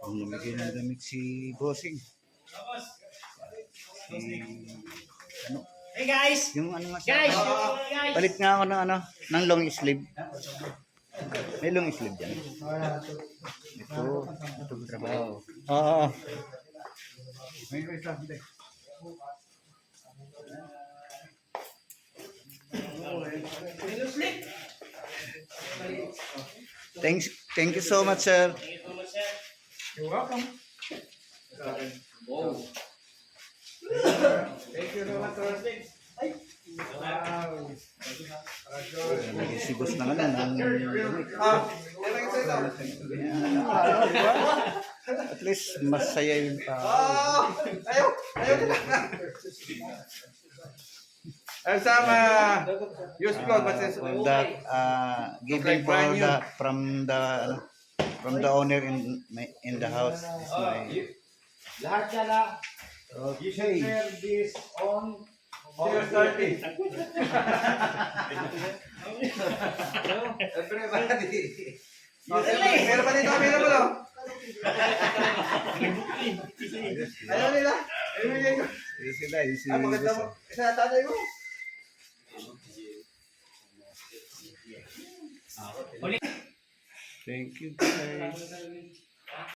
Namigay ng damit si Bossing. Si... Ano? Hey guys! Yung ano nga Guys! sa... guys! Palit nga ako ng ano, ng long sleeve. May long sleeve dyan. Ito, ito trabaho. Oo. May isa, hindi. Thanks, thank you so much, sir. You're welcome. Thank you very much, sir. Ay! Wow. Si boss na ng... Ah, yan ang. At least, masaya yung tao. Ah! Ayaw! Ayaw nila. Ang sama, use code, but it's for the uh, giving new. the from the ano, from the owner in my- in the house is my Lahat na, you should okay share this on Zero starting. Everybody. Meron pa dito, meron pa daw. Ayaw nila. Ibigay ko. Yung sila yung si Ah, maganda mo. Isa na tatay mo. Thank you guys